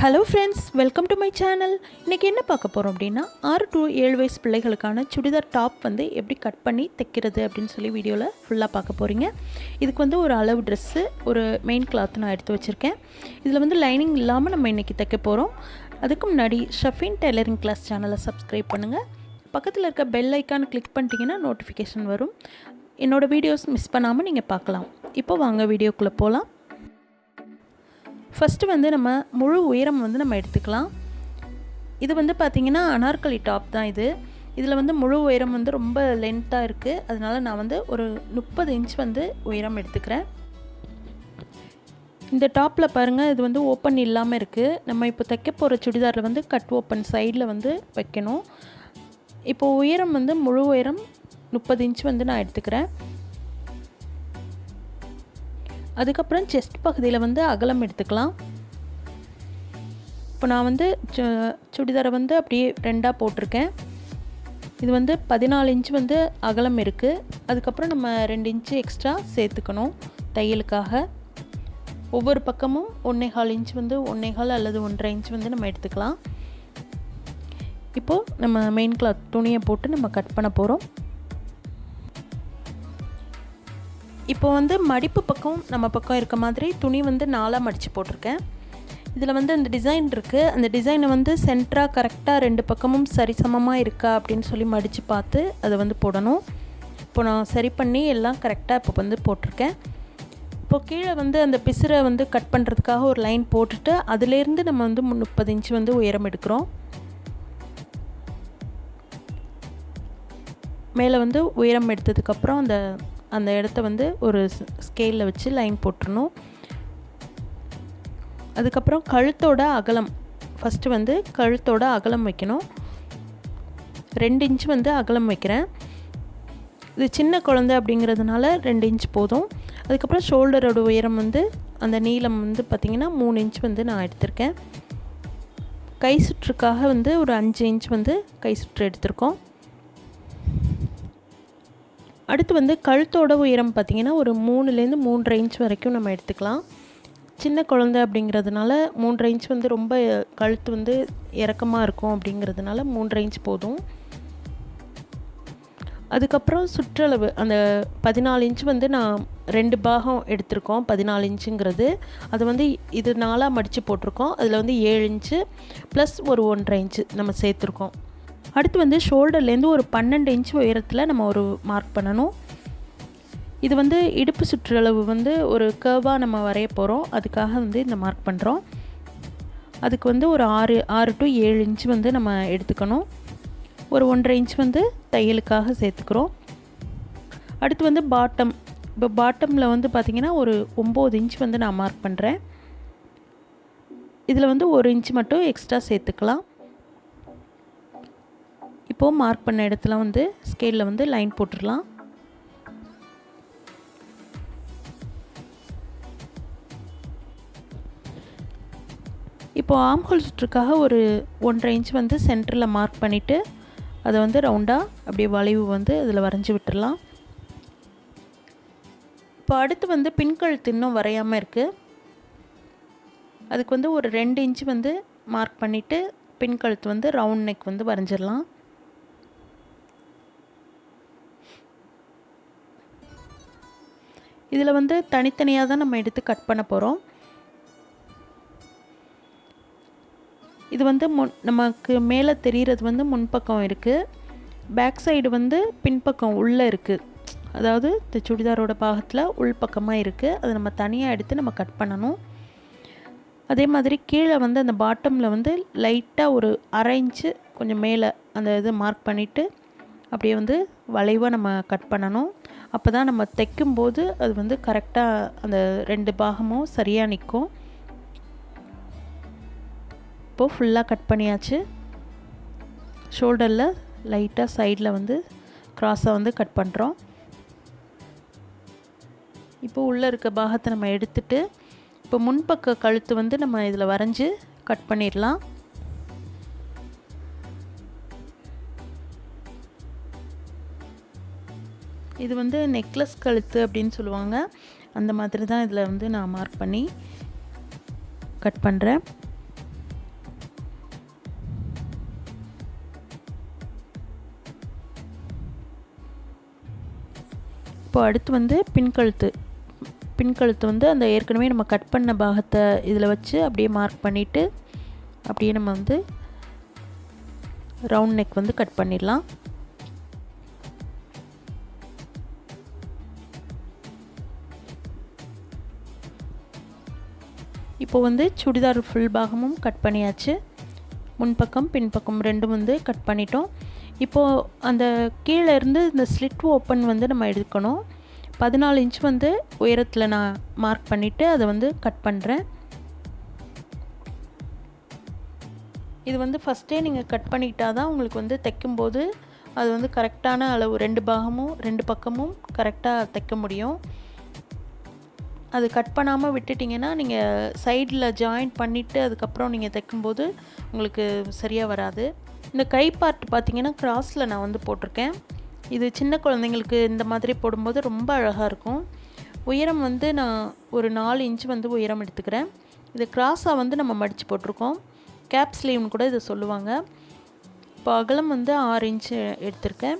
Hello friends welcome to my channel இன்றைக்கி என்ன பார்க்க போகிறோம் அப்படின்னா ஆறு டு ஏழு வயசு பிள்ளைகளுக்கான சுடிதார் டாப் வந்து எப்படி கட் பண்ணி தைக்கிறது அப்படின்னு சொல்லி வீடியோவில் ஃபுல்லாக பார்க்க போகிறீங்க இதுக்கு வந்து ஒரு அளவு ட்ரெஸ்ஸு ஒரு மெயின் கிளாத் நான் எடுத்து வச்சுருக்கேன். இதில் வந்து லைனிங் இல்லாமல் நம்ம இன்றைக்கி தைக்க போகிறோம் அதுக்கு முன்னாடி ஷஃபின் டெய்லரிங் கிளாஸ் சேனலை சப்ஸ்கிரைப் பண்ணுங்கள் பக்கத்தில் இருக்க பெல் ஐக்கான் கிளிக் பண்ணிட்டீங்கன்னா நோட்டிஃபிகேஷன் வரும். என்னோடய வீடியோஸ் மிஸ் பண்ணாமல் நீங்கள் பார்க்கலாம். இப்போ வாங்க வீடியோக்குள்ளே போகலாம் ஃபஸ்ட்டு வந்து நம்ம முழு உயரம் வந்து நம்ம எடுத்துக்கலாம். இது வந்து பார்த்திங்கன்னா அனார்கலி டாப் தான் இது. இதில் வந்து முழு உயரம் வந்து ரொம்ப லென்த்தாக இருக்குது அதனால் நான் வந்து ஒரு முப்பது இன்ச் வந்து உயரம் எடுத்துக்கிறேன். இந்த டாப்பில் பாருங்கள் இது வந்து ஓப்பன் இல்லாமல் இருக்குது நம்ம இப்போ தைக்க போகிற சுடிதாரில் வந்து கட் ஓப்பன் சைடில் வந்து வைக்கணும். இப்போது உயரம் வந்து முழு உயரம் முப்பது இன்ச் வந்து நான் எடுத்துக்கிறேன். அதுக்கப்புறம் செஸ்ட் பகுதியில் வந்து அகலம் எடுத்துக்கலாம். இப்போ நான் வந்து சுடிதாரை வந்து அப்படியே ரெண்டாக போட்டிருக்கேன். இது வந்து பதினாலு இன்ச் வந்து அகலம் இருக்குது அதுக்கப்புறம் நம்ம ரெண்டு இன்ச்சு எக்ஸ்ட்ரா சேர்த்துக்கணும் தையலுக்காக. ஒவ்வொரு பக்கமும் ஒன்றேகால் இன்ச் வந்து ஒன்றேகால் அல்லது ஒன்றரை இன்ச் வந்து நம்ம எடுத்துக்கலாம். இப்போது நம்ம மெயின் கிளாத் துணியை போட்டு நம்ம கட் பண்ண போகிறோம் இப்போ வந்து மடிப்பு பக்கம் நம்ம பக்கம் இருக்க மாதிரி துணி வந்து நாலாக மடித்து போட்டிருக்கேன். இதில் வந்து அந்த டிசைன் இருக்குது அந்த டிசைனை வந்து சென்டராக கரெக்டாக ரெண்டு பக்கமும் சரிசமமாக இருக்கா அப்படின்னு சொல்லி மடித்து பார்த்து அதை வந்து போடணும். இப்போ நான் சரி பண்ணி எல்லாம் கரெக்டாக இப்போ வந்து போட்டிருக்கேன். இப்போ கீழே வந்து அந்த பிசுரை வந்து கட் பண்ணுறதுக்காக ஒரு லைன் போட்டுட்டு அதுலேருந்து நம்ம வந்து முப்பது இன்ச்சு வந்து உயரம் எடுக்கிறோம். மேலே வந்து உயரம் எடுத்ததுக்கப்புறம் அந்த அந்த இடத்த வந்து ஒரு ஸ்கேலில் வச்சு லைன் போட்டுருணும் அதுக்கப்புறம் கழுத்தோட அகலம். ஃபஸ்ட்டு வந்து கழுத்தோட அகலம் வைக்கணும். ரெண்டு இன்ச் வந்து அகலம் வைக்கிறேன். இது சின்ன குழந்தை அப்படிங்கிறதுனால ரெண்டு இன்ச் போதும். அதுக்கப்புறம் ஷோல்டரோட உயரம் வந்து அந்த நீளம் வந்து பார்த்திங்கன்னா மூணு இன்ச் வந்து நான் எடுத்திருக்கேன். கை சுற்றுக்காக வந்து ஒரு அஞ்சு இன்ச் வந்து கை சுற்று எடுத்திருக்கோம். அடுத்து வந்து கழுத்தோட உயரம் பார்த்திங்கன்னா ஒரு மூணுலேருந்து மூன்று இன்ச் வரைக்கும் நம்ம எடுத்துக்கலாம். சின்ன குழந்தை அப்படிங்கிறதுனால மூன்றரை இன்ச் வந்து ரொம்ப கழுத்து வந்து இறக்கமாக இருக்கும் அப்படிங்கிறதுனால மூன்றரை இன்ச் போதும். அதுக்கப்புறம் சுற்றளவு அந்த பதினாலு இன்ச் வந்து நான் ரெண்டு பாகம் எடுத்திருக்கோம் பதினாலு இன்ச்சுங்கிறது அது வந்து இது நாலாக மடித்து போட்டிருக்கோம் அதில் வந்து ஏழு இன்ச்சு ப்ளஸ் ஒரு ஒன்றரை இன்ச்சு நம்ம சேர்த்துருக்கோம். அடுத்து வந்து ஷோல்டர்லேருந்து ஒரு பன்னெண்டு இன்ச் உயரத்தில் நம்ம ஒரு மார்க் பண்ணணும். இது வந்து இடுப்பு சுற்றளவு வந்து ஒரு கர்வாக நம்ம வரைய போகிறோம் அதுக்காக வந்து இந்த மார்க் பண்ணுறோம் அதுக்கு வந்து ஒரு ஆறு ஆறு டு ஏழு இன்ச் வந்து நம்ம எடுத்துக்கணும். ஒரு ஒன்றரை இன்ச் வந்து தையலுக்காக சேர்த்துக்கிறோம். அடுத்து வந்து பாட்டம் இப்போ பாட்டமில் வந்து பார்த்திங்கன்னா ஒரு ஒம்பது இன்ச் வந்து நான் மார்க் பண்ணுறேன் இதில் வந்து ஒரு இன்ச் மட்டும் எக்ஸ்ட்ரா சேர்த்துக்கலாம். இப்போது மார்க் பண்ண இடத்துல வந்து ஸ்கேலில் வந்து லைன் போட்டுடலாம். இப்போது ஆம் ஹோல் சுற்றுக்காக ஒரு ஒன்றரை இன்ச் வந்து சென்டரில் மார்க் பண்ணிவிட்டு அதை வந்து ரவுண்டாக அப்படியே வளைவு வந்து அதில் வரைஞ்சி விட்டுடலாம். இப்போ அடுத்து வந்து பின்கழுத்து இன்னும் வரையாமல் இருக்குது அதுக்கு வந்து ஒரு ரெண்டு இன்ச் வந்து மார்க் பண்ணிவிட்டு பின்கழுத்து வந்து ரவுண்ட் நெக் வந்து வரைஞ்சிடலாம். இதில் வந்து தனித்தனியாக தான் நம்ம எடுத்து கட் பண்ண போகிறோம். இது வந்து முன் நமக்கு மேலே தெரிகிறது வந்து முன்பக்கம் இருக்குது பேக் சைடு வந்து பின்பக்கம் உள்ளே இருக்குது அதாவது இந்த சுடிதாரோட பாகத்தில் உள்பக்கமாக இருக்குது அதை நம்ம தனியாக எடுத்து நம்ம கட் பண்ணணும். அதே மாதிரி கீழே வந்து அந்த பாட்டமில் வந்து லைட்டாக ஒரு அரை இன்ச்சு கொஞ்சம் மேலே அந்த இது மார்க் பண்ணிவிட்டு அப்படியே வந்து வளைவாக நம்ம கட் பண்ணணும். அப்போ தான் நம்ம தைக்கும்போது அது வந்து கரெக்டாக அந்த ரெண்டு பாகமும் சரியாக நிற்கும் இப்போது ஃபுல்லாக கட் பண்ணியாச்சு. ஷோல்டரில் லைட்டாக சைடில் வந்து க்ராஸாக வந்து கட் பண்ணுறோம் இப்போ உள்ளே இருக்க பாகத்தை நம்ம எடுத்துட்டு இப்போ முன்பக்க கழுத்து வந்து நம்ம இதில் வரைஞ்சி கட் பண்ணிடலாம். இது வந்து நெக்லஸ் கழுத்து அப்படின்னு சொல்லுவாங்க. அந்த மாதிரி தான் இதில் வந்து நான் மார்க் பண்ணி கட் பண்ணுறேன் இப்போ அடுத்து வந்து பின்கழுத்து பின்கழுத்து வந்து அந்த ஏற்கனவே நம்ம கட் பண்ண பாகத்தை இதில் வச்சு அப்படியே மார்க் பண்ணிவிட்டு அப்படியே நம்ம வந்து ரவுண்ட் நெக் வந்து கட் பண்ணிடலாம். இப்போ வந்து சுடிதார் ஃபுல் பாகமும் கட் பண்ணியாச்சு. முன்பக்கம் பின்பக்கம் ரெண்டும் வந்து கட் பண்ணிட்டோம். இப்போது அந்த கீழே இருந்து இந்த ஸ்லிட் ஓப்பன் வந்து நம்ம எடுக்கணும். பதினாலு இன்ச் வந்து உயரத்தில் நான் மார்க் பண்ணிவிட்டு அதை வந்து கட் பண்ணுறேன் இது வந்து ஃபஸ்ட்டே நீங்கள் கட் பண்ணிக்கிட்டா தான் உங்களுக்கு வந்து தைக்கும்போது அது வந்து கரெக்டான அளவு. ரெண்டு பாகமும் ரெண்டு பக்கமும் கரெக்டாக தைக்க முடியும். அது கட் பண்ணாமல் விட்டுட்டிங்கன்னா நீங்கள் சைடில் ஜாயின் பண்ணிவிட்டு அதுக்கப்புறம் நீங்கள் தைக்கும்போது உங்களுக்கு சரியாக வராது. இந்த கை பார்ட் பார்த்திங்கன்னா கிராஸில் நான் வந்து போட்டிருக்கேன். இது சின்ன குழந்தைங்களுக்கு இந்த மாதிரி போடும்போது ரொம்ப அழகாக இருக்கும். உயரம் வந்து நான் ஒரு நாலு இன்ச் வந்து உயரம் எடுத்துக்கிறேன். இது கிராஸாக வந்து நம்ம மடித்து போட்டிருக்கோம். கேப் ஸ்லீவ்னு கூட இதை சொல்லுவாங்க. இப்போ அகலம் வந்து ஆறு இன்ச்சு எடுத்திருக்கேன்.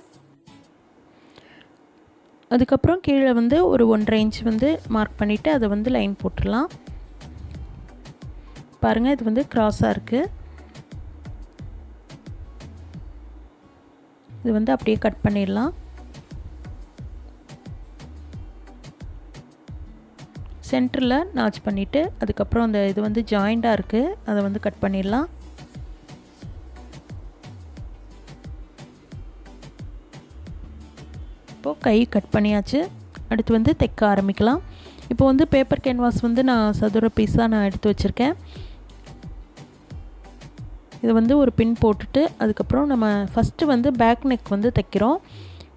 அதுக்கப்புறம் கீழே வந்து ஒரு ஒன்றரை இன்ச் வந்து மார்க் பண்ணிவிட்டு அதை வந்து லைன் போட்டுடலாம். பாருங்கள் இது வந்து க்ராஸாக இருக்குது இது வந்து அப்படியே கட் பண்ணிடலாம். சென்டரில் நாச் பண்ணிவிட்டு அதுக்கப்புறம் அந்த இது வந்து ஜாயிண்டாக இருக்குது அதை வந்து கட் பண்ணிடலாம். இப்போது கை கட் பண்ணியாச்சு. அடுத்து வந்து தைக்க ஆரம்பிக்கலாம். இப்போ வந்து பேப்பர் கேன்வாஸ் வந்து நான் சதுர பீஸாக நான் எடுத்து வச்சுருக்கேன். இது வந்து ஒரு பின் போட்டுட்டு அதுக்கப்புறம் நம்ம ஃபஸ்ட்டு வந்து பேக் நெக் வந்து தைக்கிறோம்.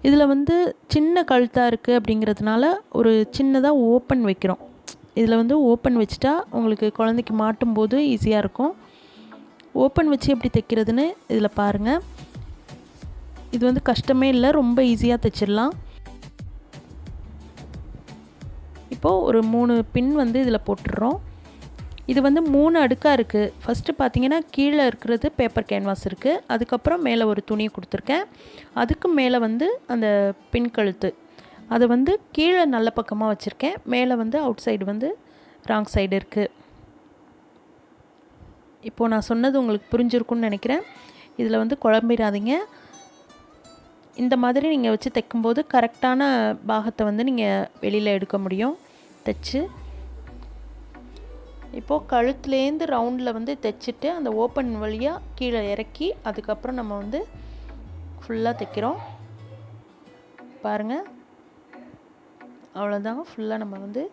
இதில் வந்து சின்ன கழுத்தாக இருக்குது அப்படிங்கிறதுனால ஒரு சின்னதாக ஓப்பன் வைக்கிறோம். இதில் வந்து ஓப்பன் வச்சுட்டா உங்களுக்கு குழந்தைக்கு மாட்டும் போது ஈஸியாக இருக்கும். ஓப்பன் வச்சு எப்படி தைக்கிறதுன்னு இதில் பாருங்கள் இது வந்து கஷ்டமே இல்லை ரொம்ப ஈஸியாக தைச்சிடலாம். இப்போது ஒரு மூணு பின் வந்து இதில் போட்டுடுறோம். இது வந்து மூணு அடுக்காக இருக்குது ஃபஸ்ட்டு பார்த்தீங்கன்னா கீழே இருக்கிறது பேப்பர் கேன்வாஸ் இருக்குது அதுக்கப்புறம் மேலே ஒரு துணி கொடுத்துருக்கேன். அதுக்கு மேலே வந்து அந்த பின் கழுத்து. அதை வந்து கீழே நல்ல பக்கமாக வச்சுருக்கேன். மேலே வந்து அவுட் சைடு வந்து ராங் சைடு இருக்குது இப்போது நான் சொன்னது உங்களுக்கு புரிஞ்சிருக்குன்னு நினைக்கிறேன். இதில் வந்து குழம்பிடாதீங்க. இந்த மாதிரி நீங்கள் வச்சு தைக்கும்போது கரெக்டான பாகத்தை வந்து நீங்கள் வெளியில் எடுக்க முடியும். தைச்சு. இப்போது கழுத்துலேருந்து ரவுண்டில் வந்து தைச்சிட்டு அந்த ஓப்பன் வழியாக கீழே இறக்கி அதுக்கப்புறம் நம்ம வந்து ஃபுல்லாக தைக்கிறோம். பாருங்கள் அவ்வளோதான் ஃபுல்லாக நம்ம வந்து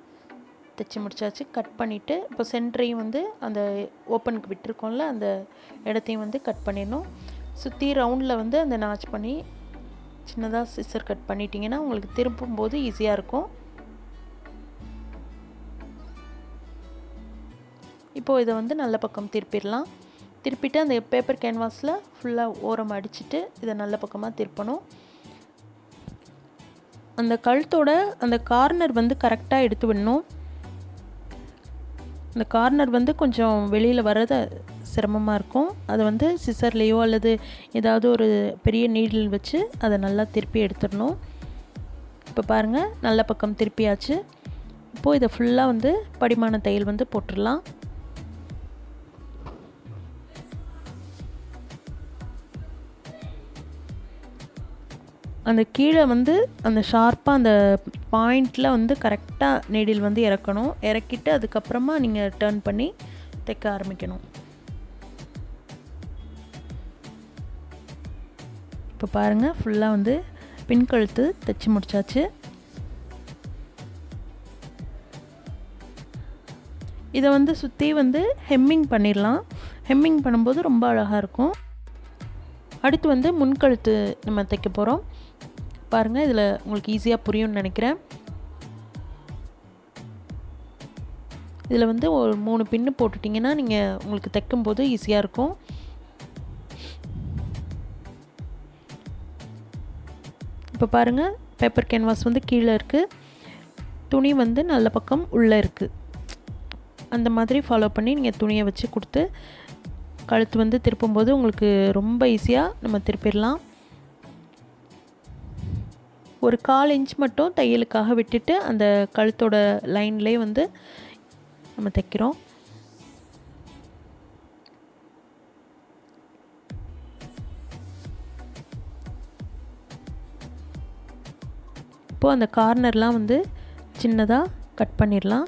தைச்சி முடிச்சாச்சு. கட் பண்ணிவிட்டு இப்போ சென்டரையும் வந்து அந்த ஓப்பனுக்கு விட்டுருக்கோம்ல அந்த இடத்தையும் வந்து கட் பண்ணிடணும். சுற்றி ரவுண்டில் வந்து அந்த நாச் பண்ணி சின்னதாக சிசர் கட் பண்ணிட்டீங்கன்னா உங்களுக்கு திருப்பும் போது ஈஸியாக இருக்கும். இப்போது இதை வந்து நல்ல பக்கம் திருப்பிடலாம். திருப்பிட்டு அந்த பேப்பர் கேன்வாஸில் ஃபுல்லாக ஓரம் அடிச்சுட்டு இதை நல்ல பக்கமாக திருப்பணும். அந்த கழுத்தோட அந்த கார்னர் வந்து கரெக்டாக எடுத்து விடணும். அந்த கார்னர் வந்து கொஞ்சம் வெளியில் வர்றதை சிரமமாக இருக்கும். அதை வந்து சிசர்லேயோ அல்லது ஏதாவது ஒரு பெரிய நீடில் வச்சு அதை நல்லா திருப்பி எடுத்துடணும். இப்போ பாருங்கள் நல்ல பக்கம் திருப்பியாச்சு. இப்போது இதை ஃபுல்லாக வந்து படிமான தையல் வந்து போட்டுடலாம். அந்த கீழே வந்து அந்த ஷார்ப்பாக அந்த பாயிண்டில் வந்து கரெக்டாக நீடில் வந்து இறக்கணும். இறக்கிட்டு அதுக்கப்புறமா நீங்கள் டேர்ன் பண்ணி தைக்க ஆரம்பிக்கணும். இப்போ பாருங்கள் ஃபுல்லாக வந்து பின் கழுத்து தைச்சி முடிச்சாச்சு. இதை வந்து சுற்றி வந்து ஹெம்மிங் பண்ணிடலாம். ஹெம்மிங் பண்ணும்போது ரொம்ப அழகாக இருக்கும். அடுத்து வந்து முன்கழுத்து நம்ம தைக்க போகிறோம் பாருங்கள் இதில் உங்களுக்கு ஈஸியாக புரியும்னு நினைக்கிறேன். இதில் வந்து ஒரு மூணு பின்னு போட்டுட்டிங்கன்னா நீங்கள் உங்களுக்கு தைக்கும்போது ஈஸியாக இருக்கும். இப்போ பாருங்கள் பேப்பர் கேன்வாஸ் வந்து கீழே இருக்குது துணி வந்து நல்ல பக்கம் உள்ளே இருக்குது அந்த மாதிரி ஃபாலோ பண்ணி நீங்கள் துணியை வச்சு கொடுத்து கழுத்து வந்து திருப்பும்போது உங்களுக்கு ரொம்ப ஈஸியாக நம்ம திருப்பிடலாம். ஒரு கால் இன்ச் மட்டும் தையலுக்காக விட்டுட்டு அந்த கழுத்தோட லைன்லேயே வந்து நம்ம தைக்கிறோம். இப்போது அந்த கார்னர்லாம் வந்து சின்னதாக கட் பண்ணிடலாம்.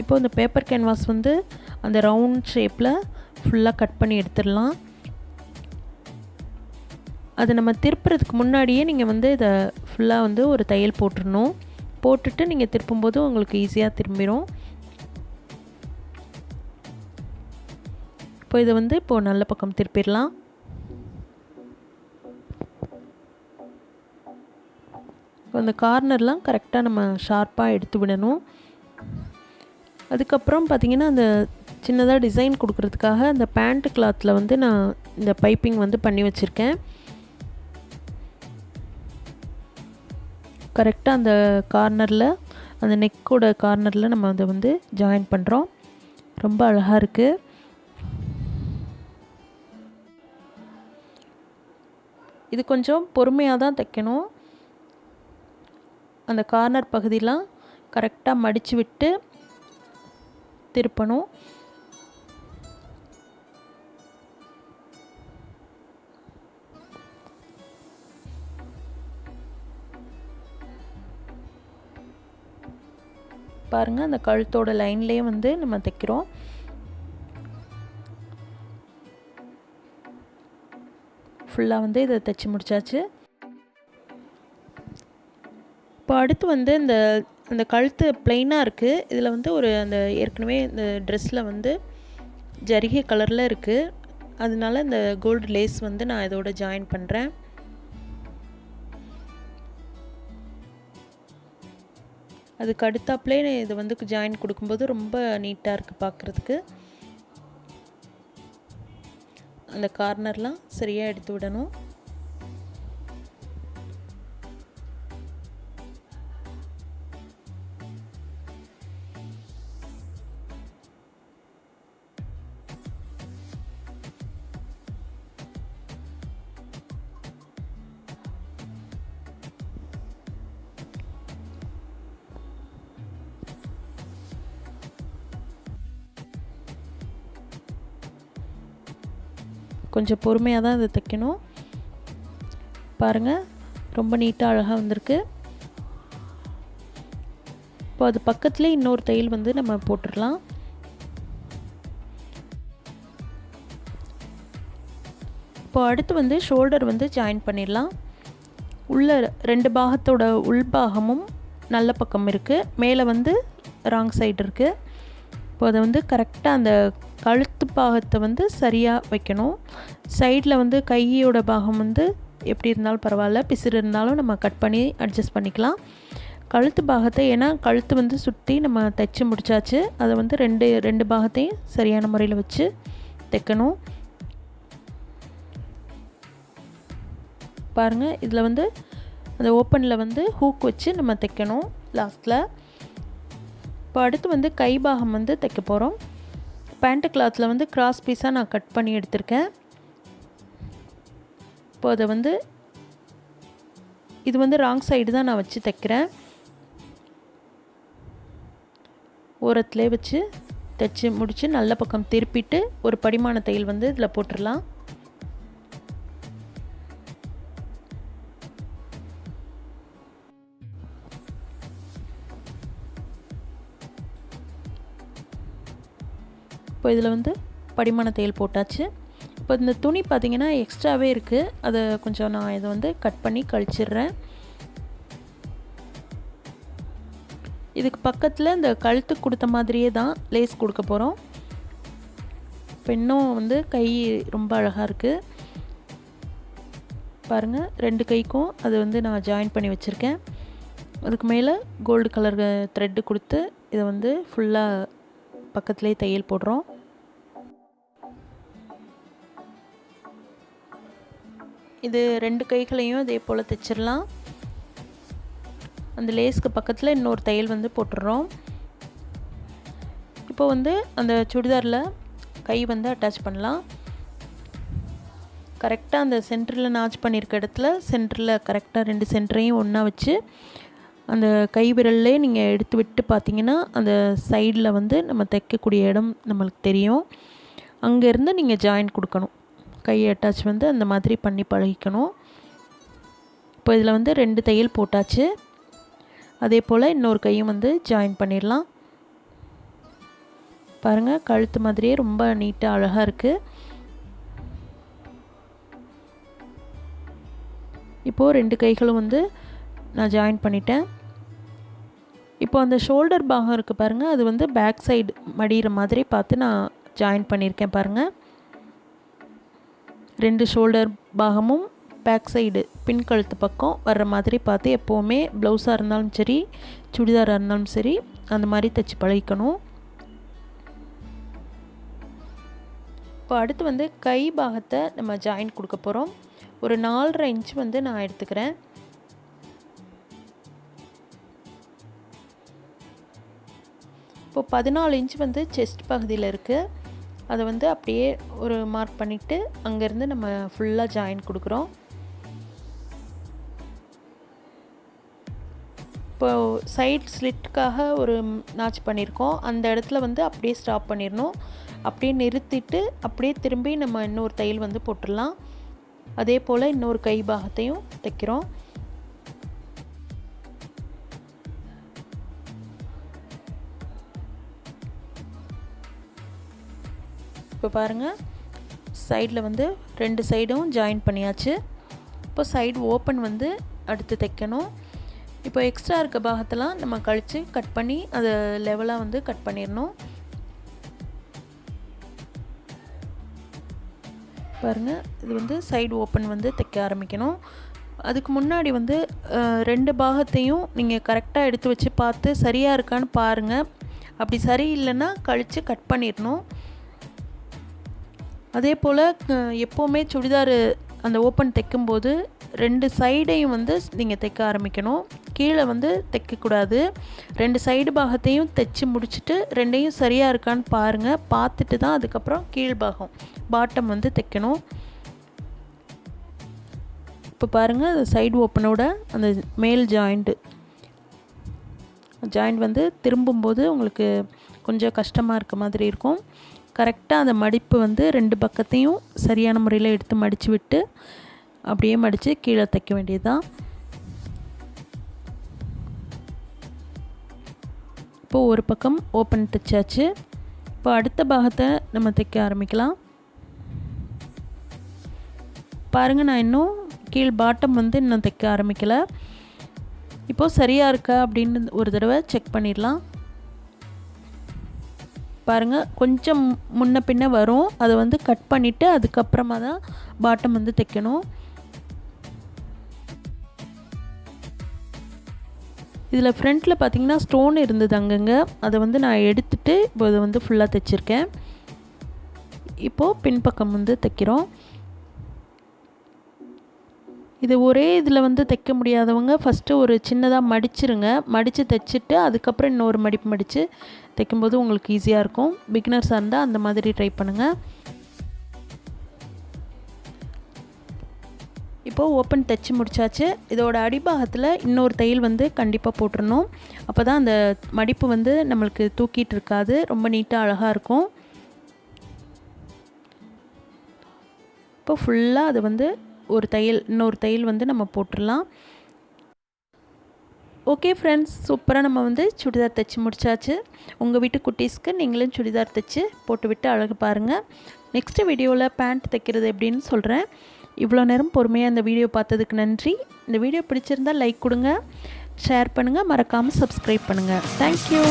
இப்போ இந்த பேப்பர் கேன்வாஸ் வந்து அந்த ரவுண்ட் ஷேப்பில் ஃபுல்லாக கட் பண்ணி எடுத்துடலாம். அது நம்ம திருப்புறதுக்கு முன்னாடியே நீங்கள் வந்து இதை ஃபுல்லாக வந்து ஒரு தையல் போட்டுடணும். போட்டுட்டு நீங்கள் திருப்பும்போது உங்களுக்கு ஈஸியாக திரும்பிடும் இப்போ இதை வந்து இப்போது நல்ல பக்கம் திருப்பிடலாம். இப்போ அந்த கார்னர்லாம் கரெக்டாக நம்ம ஷார்ப்பாக எடுத்து விடணும். அதுக்கப்புறம் பார்த்திங்கன்னா அந்த சின்னதாக டிசைன் கொடுக்குறதுக்காக அந்த பேண்ட்டு கிளாத்தில் வந்து நான் இந்த பைப்பிங் வந்து பண்ணி வச்சுருக்கேன். கரெக்டாக அந்த கார்னரில் அந்த நெக்கோட கார்னரில் நம்ம அதை வந்து ஜாயின் பண்ணுறோம் ரொம்ப அழகாக இருக்குது இது கொஞ்சம் பொறுமையாக தான் தைக்கணும். அந்த கார்னர் பகுதியெலாம் கரெக்டாக மடித்து விட்டு திருப்பணும். பாருங்கள் அந்த கழுத்தோட லைன்லேயே வந்து நம்ம தைக்கிறோம். ஃபுல்லாக வந்து இதை தைச்சி முடிச்சாச்சு. இப்போ அடுத்து வந்து இந்த அந்த கழுத்து பிளெயினாக இருக்குது இதில் வந்து ஒரு அந்த ஏற்கனவே இந்த ட்ரெஸ்ஸில் வந்து ஜரிகை கலரில் இருக்குது அதனால இந்த கோல்டு லேஸ் வந்து நான் இதோட ஜாயின் பண்ணுறேன் அதுக்கு அடுத்தாப்புலே இது வந்து ஜாயின் கொடுக்கும்போது ரொம்ப நீட்டாக இருக்குது பார்க்குறதுக்கு அந்த கார்னர்லாம் சரியாக எடுத்து விடணும். கொஞ்சம் பொறுமையாக தான் இதை தைக்கணும். பாருங்கள் ரொம்ப நீட்டாக அழகாக வந்திருக்கு. இப்போ அது பக்கத்துலேயே இன்னொரு தையல் வந்து நம்ம போட்டுடலாம். இப்போ அடுத்து வந்து ஷோல்டர் வந்து ஜாயின் பண்ணிடலாம். உள்ள ரெண்டு பாகத்தோட உள்பாகமும் நல்ல பக்கம் இருக்குது மேலே வந்து ராங் சைடு இருக்குது இப்போ அதை வந்து கரெக்டாக அந்த கழுத்து பாகத்தை வந்து சரியாக வைக்கணும். சைடில் வந்து கையோட பாகம் வந்து எப்படி இருந்தாலும் பரவாயில்ல. பிசிறு இருந்தாலும் நம்ம கட் பண்ணி அட்ஜஸ்ட் பண்ணிக்கலாம். கழுத்து பாகத்தை ஏன்னா கழுத்து வந்து சுற்றி நம்ம தைச்சி முடித்தாச்சு அதை வந்து ரெண்டு ரெண்டு பாகத்தையும் சரியான முறையில் வச்சு தைக்கணும். பாருங்கள் இதில் வந்து அந்த ஓப்பனில் வந்து ஹூக் வச்சு நம்ம தைக்கணும் லாஸ்ட்டில் இப்போ அடுத்து வந்து கை பாகம் வந்து தைக்க போகிறோம் பேண்ட்டு கிளாத்தில் வந்து கிராஸ் பீஸாக நான் கட் பண்ணி எடுத்திருக்கேன். இப்போ அதை வந்து இது வந்து ராங் சைடு தான் நான் வச்சு தைக்கிறேன். ஓரத்துலேயே வச்சு தைச்சி முடித்து நல்ல பக்கம் திருப்பிட்டு ஒரு படிமான தையல் வந்து இதில் போட்டுடலாம். இப்போ இதில் வந்து படிமான தையல் போட்டாச்சு. இப்போ இந்த துணி பார்த்திங்கன்னா எக்ஸ்ட்ராவே இருக்குது அதை கொஞ்சம் நான் இதை வந்து கட் பண்ணி கழிச்சிடுறேன். இதுக்கு பக்கத்தில் இந்த கழுத்து கொடுத்த மாதிரியே தான் லேஸ் கொடுக்க போகிறோம் இப்போ இன்னும் வந்து கை ரொம்ப அழகாக இருக்குது பாருங்கள் ரெண்டு கைக்கும் அது வந்து நான் ஜாயின் பண்ணி வச்சுருக்கேன். அதுக்கு மேலே கோல்டு கலர் த்ரெட்டு கொடுத்து இதை வந்து ஃபுல்லாக பக்கத்துலேயே தையல் போடுறோம். இது ரெண்டு கைகளையும் இதே போல் தைச்சிடலாம். அந்த லேஸ்க்கு பக்கத்தில் இன்னொரு தையல் வந்து போட்டுடுறோம் இப்போ வந்து அந்த சுடிதாரில் கை வந்து அட்டாச் பண்ணலாம். கரெக்டாக அந்த சென்டரில் நாச் பண்ணியிருக்க இடத்துல சென்டரில் கரெக்டாக ரெண்டு சென்டரையும் ஒன்றா வச்சு அந்த கை விரல்லே நீங்கள் எடுத்து விட்டு பார்த்தீங்கன்னா அந்த சைடில் வந்து நம்ம தைக்கக்கூடிய இடம் நம்மளுக்கு தெரியும். அங்கேருந்து நீங்கள் ஜாயின் கொடுக்கணும். கை அட்டாச் வந்து அந்த மாதிரி பண்ணி பழகிக்கணும். இப்போ இதில் வந்து ரெண்டு தையல் போட்டாச்சு. அதே போல் இன்னொரு கையும் வந்து ஜாயின் பண்ணிடலாம். பாருங்கள் கழுத்து மாதிரியே ரொம்ப நீட்டாக அழகாக இருக்குது இப்போது ரெண்டு கைகளும் வந்து நான் ஜாயின் பண்ணிட்டேன். இப்போ அந்த ஷோல்டர் பாகம் இருக்குது பாருங்கள் அது வந்து பேக் சைடு மடிகிற மாதிரி பார்த்து நான் ஜாயின் பண்ணியிருக்கேன் பாருங்கள் ரெண்டு ஷோல்டர் பாகமும் பேக் சைடு பின் கழுத்து பக்கம் வர்ற மாதிரி பார்த்து எப்போவுமே ப்ளவுஸாக இருந்தாலும் சரி சுடிதாராக இருந்தாலும் சரி அந்த மாதிரி தைச்சி பழகிக்கணும். இப்போ அடுத்து வந்து கை பாகத்தை நம்ம ஜாயின் கொடுக்க போகிறோம் ஒரு நாலரை இன்ச் வந்து நான் எடுத்துக்கிறேன். இப்போ பதினாலு இன்ச் வந்து செஸ்ட் பகுதியில் இருக்குது அதை வந்து அப்படியே ஒரு மார்க் பண்ணிவிட்டு அங்கேருந்து நம்ம ஃபுல்லாக ஜாயின் கொடுக்குறோம். இப்போ சைட் ஸ்லிட்டுக்காக ஒரு நாச் பண்ணியிருக்கோம். அந்த இடத்துல வந்து அப்படியே ஸ்டாப் பண்ணிடணும். அப்படியே நிறுத்திட்டு அப்படியே திரும்பி நம்ம இன்னொரு தையல் வந்து போட்டுடலாம். அதே போல் இன்னொரு கை பாகத்தையும் தைக்கிறோம். இப்போ பாருங்கள் சைடில் வந்து ரெண்டு சைடும் ஜாயின் பண்ணியாச்சு. இப்போ சைடு ஓப்பன் வந்து அடுத்து தைக்கணும். இப்போ எக்ஸ்ட்ரா இருக்க பாகத்தெல்லாம் நம்ம கழித்து கட் பண்ணி அதை லெவலாக வந்து கட் பண்ணிடணும். பாருங்கள் இது வந்து சைடு ஓப்பன் வந்து தைக்க ஆரம்பிக்கணும். அதுக்கு முன்னாடி வந்து ரெண்டு பாகத்தையும் நீங்கள் கரெக்டாக எடுத்து வச்சு பார்த்து சரியாக இருக்கான்னு பாருங்கள் அப்படி சரியில்லைன்னா கழித்து கட் பண்ணிடணும். அதே போல் எப்போவுமே சுடிதார் அந்த ஓப்பன் தைக்கும்போது ரெண்டு சைடையும் வந்து நீங்கள் தைக்க ஆரம்பிக்கணும். கீழே வந்து தைக்கக்கூடாது ரெண்டு சைடு பாகத்தையும் தைச்சி முடிச்சுட்டு ரெண்டையும் சரியாக இருக்கான்னு பாருங்கள் பார்த்துட்டு தான் அதுக்கப்புறம் கீழ் பாகம் பாட்டம் வந்து தைக்கணும். இப்போ பாருங்கள் அந்த சைடு ஓப்பனோட அந்த மேல் ஜாயிண்ட்டு ஜாயிண்ட் வந்து திரும்பும்போது உங்களுக்கு கொஞ்சம் கஷ்டமாக இருக்க மாதிரி இருக்கும். கரெக்டாக அந்த மடிப்பு வந்து ரெண்டு பக்கத்தையும் சரியான முறையில் எடுத்து மடித்து விட்டு அப்படியே மடித்து கீழே தைக்க வேண்டியது தான் இப்போது ஒரு பக்கம் ஓப்பன் தைச்சாச்சு. இப்போ அடுத்த பாகத்தை நம்ம தைக்க ஆரம்பிக்கலாம். பாருங்கள் நான் இன்னும் கீழ் பாட்டம் வந்து இன்னும் தைக்க ஆரம்பிக்கலை. இப்போது சரியாக இருக்கா அப்படின்னு ஒரு தடவை செக் பண்ணிடலாம். பாருங்கள் கொஞ்சம் முன்ன பின்ன வரும். அதை வந்து கட் பண்ணிவிட்டு அதுக்கப்புறமா தான் பாட்டம் வந்து தைக்கணும். இதில் ஃப்ரண்ட்டில் பார்த்தீங்கன்னா ஸ்டோன் இருந்தது அங்கங்கே. அதை வந்து நான் எடுத்துகிட்டு இப்போ இதை வந்து ஃபுல்லாக தைச்சிருக்கேன். இப்போது பின்பக்கம் வந்து தைக்கிறோம். இது ஒரே இதில் வந்து தைக்க முடியாதவங்க ஃபஸ்ட்டு ஒரு சின்னதாக மடிச்சிருங்க. மடித்து தைச்சிட்டு அதுக்கப்புறம் இன்னொரு மடிப்பு மடித்து தைக்கும்போது உங்களுக்கு ஈஸியாக இருக்கும். பிகினர்ஸாக இருந்தால் அந்த மாதிரி ட்ரை பண்ணுங்கள் இப்போது ஓப்பன் தைச்சி முடிச்சாச்சு. இதோட அடிபாகத்தில் இன்னொரு தையல் வந்து கண்டிப்பாக போட்டுடணும் அப்போ தான் அந்த மடிப்பு வந்து நம்மளுக்கு தூக்கிட்டு இருக்காது. ரொம்ப நீட்டாக அழகாக இருக்கும். இப்போ ஃபுல்லாக அது வந்து ஒரு தையல் இன்னொரு தையல் வந்து நம்ம போட்டுடலாம். ஓகே ஃப்ரெண்ட்ஸ் சூப்பராக நம்ம வந்து சுடிதார் தைச்சி முடிச்சாச்சு. உங்கள் வீட்டு குட்டீஸ்க்கு நீங்களும் சுடிதார் தைச்சி போட்டுவிட்டு அழகு பாருங்கள் நெக்ஸ்ட்டு வீடியோவில் பேண்ட் தைக்கிறது எப்படின்னு சொல்கிறேன் இவ்வளோ நேரம் பொறுமையாக இந்த வீடியோ பார்த்ததுக்கு நன்றி. இந்த வீடியோ பிடிச்சிருந்தால் லைக் கொடுங்க ஷேர் பண்ணுங்கள் மறக்காமல் சப்ஸ்கிரைப் பண்ணுங்கள் தேங்க்யூ